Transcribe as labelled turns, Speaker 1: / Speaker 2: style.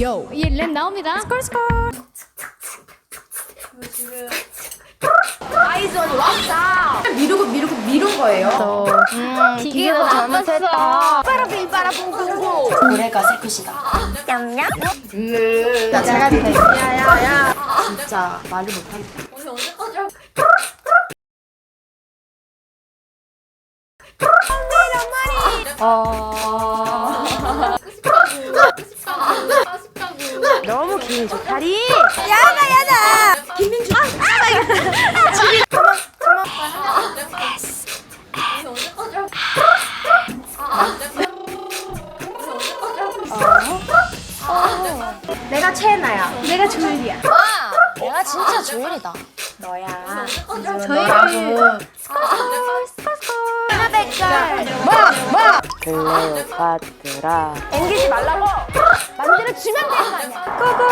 Speaker 1: 요, 이랩 나옵니다. 스컬 스컬.
Speaker 2: 아이즈원 왔다. 미루고 미루고 미룬 거예요.
Speaker 1: 음, 기계도 잘못했다.
Speaker 2: 빠라빙 빠라봉봉봉.
Speaker 3: 노래가 새 것이다.
Speaker 2: 냠냠.
Speaker 3: 나 제가 돼. 야야야. 진짜 말을 못하겠다. 어. 너무 기분이 좋다리.
Speaker 2: 야나 야나. 김민주. 아, 내가 채나야. 내가 조율이야.
Speaker 3: 와, 내가 진짜 조율이다.
Speaker 2: 너야.
Speaker 1: 저희를
Speaker 3: 클레오파트라.
Speaker 2: 앵기지 말라고. 만들어 주면 되는 거 아니야. 고고.